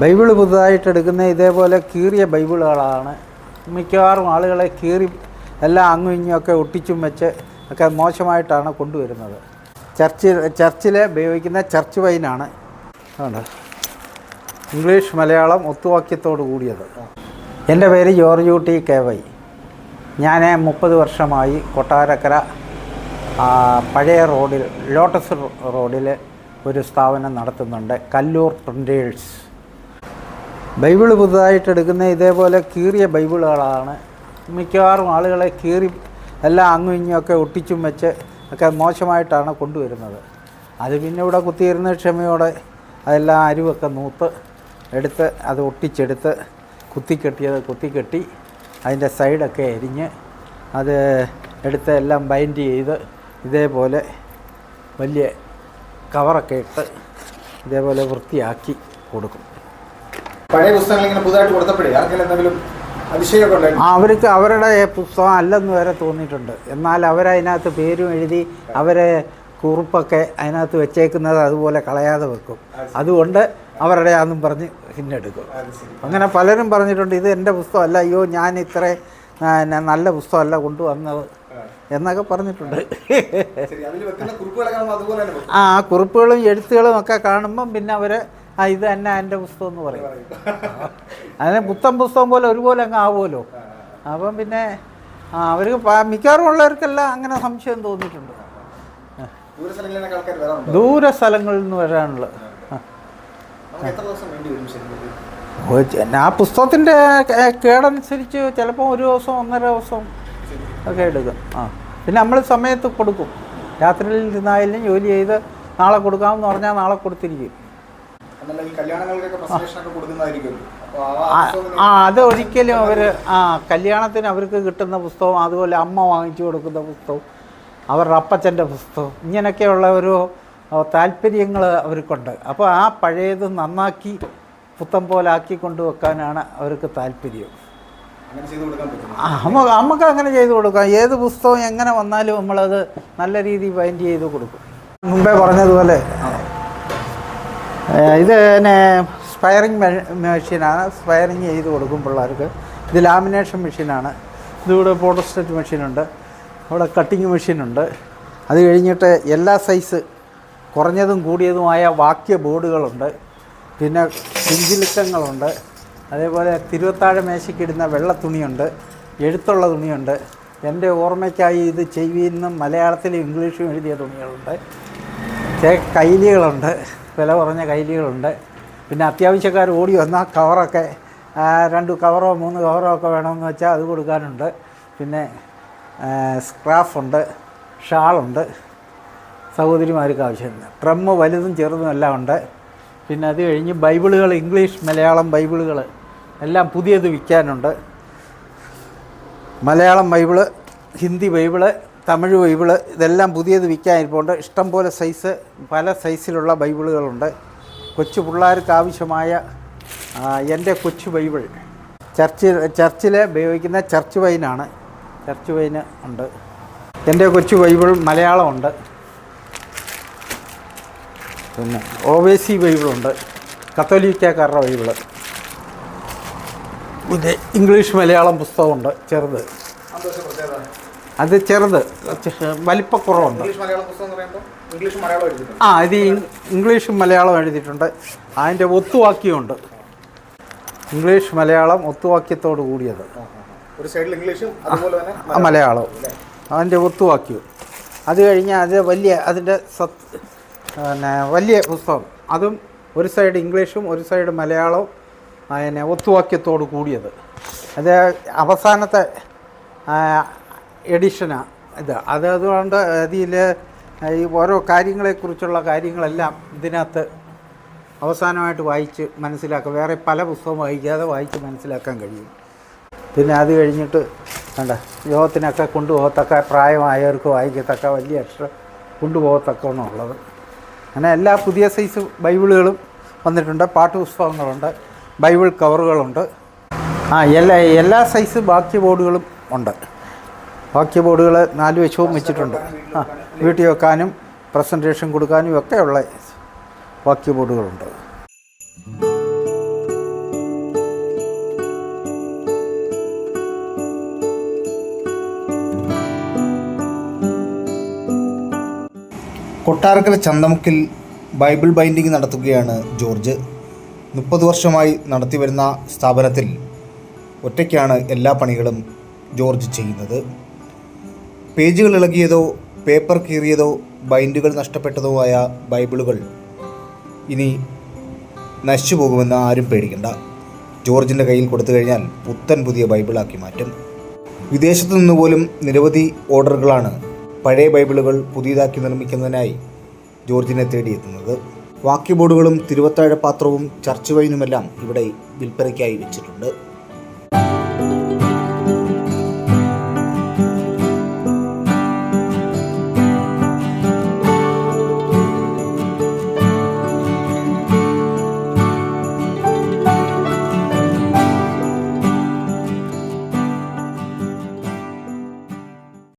Bible പുതുതായിട്ട് എടുക്കുന്ന ഇതേപോലെ കീറിയ ബൈബിളുകളാണ്. മിക്കവാറും ആളുകളെ കീറി എല്ലാം അങ്ങും ഇങ്ങുമൊക്കെ ഒട്ടിച്ചും വെച്ച് ഒക്കെ മോശമായിട്ടാണ് കൊണ്ടുവരുന്നത്. ചർച്ച് ചർച്ചിൽ ഉപയോഗിക്കുന്ന ചർച്ച് വൈനാണ്. അതുകൊണ്ട് ഇംഗ്ലീഷ് മലയാളം ഒത്തുവാക്യത്തോട് കൂടിയത്. എന്റെ പേര് ജോർജ് ടി കെ വൈ. ഞാൻ മുപ്പത് വർഷമായി കൊട്ടാരക്കര പഴയ റോഡിൽ ലോട്ടസ് റോഡിൽ ഒരു സ്ഥാപനം നടത്തുന്നുണ്ട്. കല്ലൂർ പ്രിന്റേഴ്സ് ബൈബിൾ പുതുതായിട്ട് എടുക്കുന്ന ഇതേപോലെ കീറിയ ബൈബിളുകളാണ്. മിക്കവാറും ആളുകളെ കീറി എല്ലാം അങ്ങും ഇങ്ങുമൊക്കെ ഒട്ടിച്ചും വെച്ച് ഒക്കെ മോശമായിട്ടാണ് കൊണ്ടുവരുന്നത്. അത് പിന്നെ ഇവിടെ കുത്തിയിരുന്ന ക്ഷമയോടെ അതെല്ലാം അരിവൊക്കെ നൂത്ത് എടുത്ത് അത് ഒട്ടിച്ചെടുത്ത് കുത്തിക്കെട്ടിയത് കുത്തിക്കെട്ടി അതിന്റെ സൈഡൊക്കെ എരിഞ്ഞ് അത് എടുത്ത് എല്ലാം ബൈൻഡ് ചെയ്ത് ഇതേപോലെ വലിയ കവറൊക്കെ ഇട്ട് ഇതേപോലെ വൃത്തിയാക്കി കൊടുക്കും. പഴയ പുസ്തകങ്ങൾ ഇങ്ങനെ പുതുതായിട്ട് കൊടുത്തപ്പോഴേ ആർക്കെങ്കിലും എന്തെങ്കിലും അവർക്ക് അവരുടെ പുസ്തകം അല്ലെന്ന് വരെ തോന്നിയിട്ടുണ്ട്. എന്നാൽ അവരതിനകത്ത് പേരും എഴുതി അവരെ കുറിപ്പൊക്കെ അതിനകത്ത് വെച്ചേക്കുന്നത് അതുപോലെ കളയാതെ വെക്കും. അതുകൊണ്ട് അവരുടെ ആന്നും പറഞ്ഞ് ഹിന്നെടുക്കും. അങ്ങനെ പലരും പറഞ്ഞിട്ടുണ്ട് ഇത് എന്റെ പുസ്തകമല്ല അയ്യോ ഞാൻ ഇത്ര നല്ല പുസ്തകമല്ല കൊണ്ടുവന്നത്. എന്നൊക്കെ പറഞ്ഞിട്ടുണ്ട്. ആ കുറിപ്പുകളും എഴുത്തുകളും ഒക്കെ കാണുമ്പം പിന്നെ അവർ ആ ഇത് തന്നെ എന്റെ പുസ്തകം എന്ന് പറയും. അതിനെ പുത്തൻ പുസ്തകം പോലെ ഒരുപോലെ അങ്ങ് ആവുമല്ലോ. അപ്പം പിന്നെ ആ അവർക്ക് മിക്കവാറും ഉള്ളവർക്കെല്ലാം അങ്ങനെ സംശയം തോന്നിയിട്ടുണ്ട്. ദൂര സ്ഥലങ്ങളിൽ നിന്ന് വരാനുള്ള ആ. പുസ്തകത്തിന്റെ കേടനുസരിച്ച് ചിലപ്പോൾ ഒരു ദിവസം ഒന്നര ദിവസം ഒക്കെ എടുക്കും. ആ പിന്നെ നമ്മൾ സമയത്ത് കൊടുക്കും. രാത്രിയിൽ ഇരുന്നായാലും ജോലി ചെയ്ത് നാളെ കൊടുക്കാമെന്ന് പറഞ്ഞാൽ നാളെ കൊടുത്തിരിക്കും. ആ, അത് ഒരിക്കലും അവർ ആ കല്യാണത്തിന് അവർക്ക് കിട്ടുന്ന പുസ്തകം അതുപോലെ അമ്മ വാങ്ങിച്ചു കൊടുക്കുന്ന പുസ്തകം അവരുടെ അപ്പച്ചന്റെ പുസ്തകം ഇങ്ങനെയൊക്കെയുള്ള ഒരു താല്പര്യങ്ങൾ അവർക്കുണ്ട്. അപ്പോൾ ആ പഴയത് നന്നാക്കി പുത്തം പോലെ ആക്കി കൊണ്ടുവെക്കാനാണ് അവർക്ക് താല്പര്യം. അങ്ങനെ ചെയ്ത് കൊടുക്കാൻ പറ്റും. ആ, നമുക്ക് നമുക്ക് അങ്ങനെ ചെയ്തു കൊടുക്കാം. ഏത് പുസ്തകം എങ്ങനെ വന്നാലും നമ്മളത് നല്ല രീതിയിൽ ബൈൻഡ് ചെയ്ത് കൊടുക്കും. മുമ്പേ പറഞ്ഞതുപോലെ ഇത് തന്നെ സ്പയറിങ് മെഷീനാണ്. സ്പയറിങ് ചെയ്ത് കൊടുക്കും പിള്ളേർക്ക്. ഇത് ലാമിനേഷൻ മെഷീനാണ്. ഇതിവിടെ ഫോട്ടോസ്റ്റേറ്റ് മെഷീനുണ്ട്. ഇവിടെ കട്ടിങ് മെഷീനുണ്ട്. അത് കഴിഞ്ഞിട്ട് എല്ലാ സൈസ് കുറഞ്ഞതും കൂടിയതുമായ വാക്യ ബോർഡുകളുണ്ട്. പിന്നെ പിഞ്ചിലുക്കങ്ങളുണ്ട് അതേപോലെ തിരുവത്താഴ മേശയ്ക്കിടുന്ന വെള്ള തുണിയുണ്ട്. എഴുത്തുള്ള തുണിയുണ്ട്. എന്റെ ഓർമ്മയ്ക്കായി ഇത് ചെയ്യുന്ന മലയാളത്തിലും ഇംഗ്ലീഷും എഴുതിയ തുണികളുണ്ട്. കൈലികളുണ്ട്. വില കുറഞ്ഞ കൈലികളുണ്ട് പിന്നെ അത്യാവശ്യക്കാർ ഓടി വന്നാൽ കവറൊക്കെ രണ്ട് കവറോ മൂന്ന് കവറോ ഒക്കെ വേണമെന്ന് വെച്ചാൽ അത് കൊടുക്കാനുണ്ട്. പിന്നെ സ്ക്രാഫുണ്ട് ഷാളുണ്ട് സഹോദരിമാർക്ക് ആവശ്യമില്ല. ഡ്രമ്മ് വലുതും ചെറുതും എല്ലാം ഉണ്ട്. പിന്നെ അത് കഴിഞ്ഞ് ബൈബിളുകൾ ഇംഗ്ലീഷ് മലയാളം ബൈബിളുകൾ എല്ലാം പുതിയത് വിൽക്കാനുണ്ട്. Malayalam Bible Hindi Bible Tamil Bible ഇതെല്ലാം പുതിയത് വിൽക്കാനിരിപ്പുണ്ട്. ഇഷ്ടംപോലെ സൈസ് പല സൈസിലുള്ള ബൈബിളുകളുണ്ട്. കൊച്ചു പിള്ളേർക്ക് ആവശ്യമായ എന്റെ കൊച്ചു ബൈബിൾ. ചർച്ചിൽ ചർച്ചിൽ ഉപയോഗിക്കുന്ന ചർച്ച് വൈനാണ്. ചർച്ച് വൈന് ഉണ്ട്. എന്റെ കൊച്ചു ബൈബിൾ മലയാളമുണ്ട്. പിന്നെ ഒ വി സി ബൈബിളുണ്ട്. കത്തോലിക്കാക്കാരുടെ ബൈബിൾ. പിന്നെ ഇംഗ്ലീഷ് മലയാളം പുസ്തകമുണ്ട് ചെറുത്. അത് ചെറുത് വലിപ്പക്കുറവുണ്ട്. ആ ഇത് ഇംഗ്ലീഷും മലയാളം എഴുതിയിട്ടുണ്ട്. അതിന്റെ ഒത്തുവാക്യമുണ്ട്. ഇംഗ്ലീഷ് മലയാളം ഒത്തുവാക്യത്തോട് കൂടിയത്. ഒരു സൈഡിൽ ഇംഗ്ലീഷും അതുപോലെ തന്നെ മലയാളവും. അതിന്റെ ഒത്തുവാക്യവും. അത് കഴിഞ്ഞാൽ അത് വലിയ അതിന്റെ സത് പിന്നെ വലിയ പുസ്തകം. അതും ഒരു സൈഡ് ഇംഗ്ലീഷും ഒരു സൈഡ് മലയാളവും അതിനെ ഒത്തുവാക്യത്തോട് കൂടിയത്. അത് അവസാനത്തെ എഡിഷനാണ് ഇത്. അത് അതുകൊണ്ട് അതിൽ ഈ ഓരോ കാര്യങ്ങളെക്കുറിച്ചുള്ള കാര്യങ്ങളെല്ലാം ഇതിനകത്ത് അവസാനമായിട്ട് വായിച്ച് മനസ്സിലാക്കുക വേറെ പല പുസ്തകം വായിക്കാതെ വായിച്ച് മനസ്സിലാക്കാൻ കഴിയും. പിന്നെ അത് കഴിഞ്ഞിട്ട് വേണ്ട യോഗത്തിനൊക്കെ കൊണ്ടുപോകത്തക്ക പ്രായമായവർക്ക് വായിക്കത്തക്ക വലിയ അക്ഷരം കൊണ്ടുപോകത്തക്ക ഉള്ളത് അങ്ങനെ എല്ലാ പുതിയ സൈസ് ബൈബിളുകളും വന്നിട്ടുണ്ട് പാഠ്യപുസ്തകങ്ങളുണ്ട് ബൈബിൾ കവറുകളുണ്ട്. ആ എല്ലാ എല്ലാ സൈസ് ബാക്കി ബോർഡുകളും ഉണ്ട്. ബാക്കി ബോർഡുകൾ നാല് വശവും വെച്ചിട്ടുണ്ട്. ആ വീട്ടിൽ വെക്കാനും പ്രസന്റേഷൻ കൊടുക്കാനും ഒക്കെയുള്ള ബാക്കി ബോർഡുകളുണ്ട്. കൊട്ടാരക്കര ചന്തമുക്കിൽ ബൈബിൾ ബൈൻഡിംഗ് നടത്തുകയാണ് ജോർജ്. മുപ്പത് വർഷമായി നടത്തിവരുന്ന സ്ഥാപനത്തിൽ ഒറ്റയ്ക്കാണ് എല്ലാ പണികളും ജോർജ് ചെയ്യുന്നത്. പേജുകൾ ഇളകിയതോ പേപ്പർ കീറിയതോ ബൈൻഡുകൾ നഷ്ടപ്പെട്ടതോ ആയ ബൈബിളുകൾ ഇനി നശിച്ചു പോകുമെന്ന് ആരും പേടിക്കണ്ട. ജോർജിന്റെ കയ്യിൽ കൊടുത്തു കഴിഞ്ഞാൽ പുത്തൻ പുതിയ ബൈബിളാക്കി മാറ്റും. വിദേശത്തു നിന്ന് പോലും നിരവധി ഓർഡറുകളാണ് പഴയ ബൈബിളുകൾ പുതിയതാക്കി നിർമ്മിക്കുന്നതിനായി ജോർജിനെ തേടിയെത്തുന്നത്. വാക്യബോർഡുകളും തിരുവത്താഴ പാത്രവും ചർച്ച് വൈനുമെല്ലാം ഇവിടെ വിൽപ്പനയ്ക്കായി വെച്ചിട്ടുണ്ട്.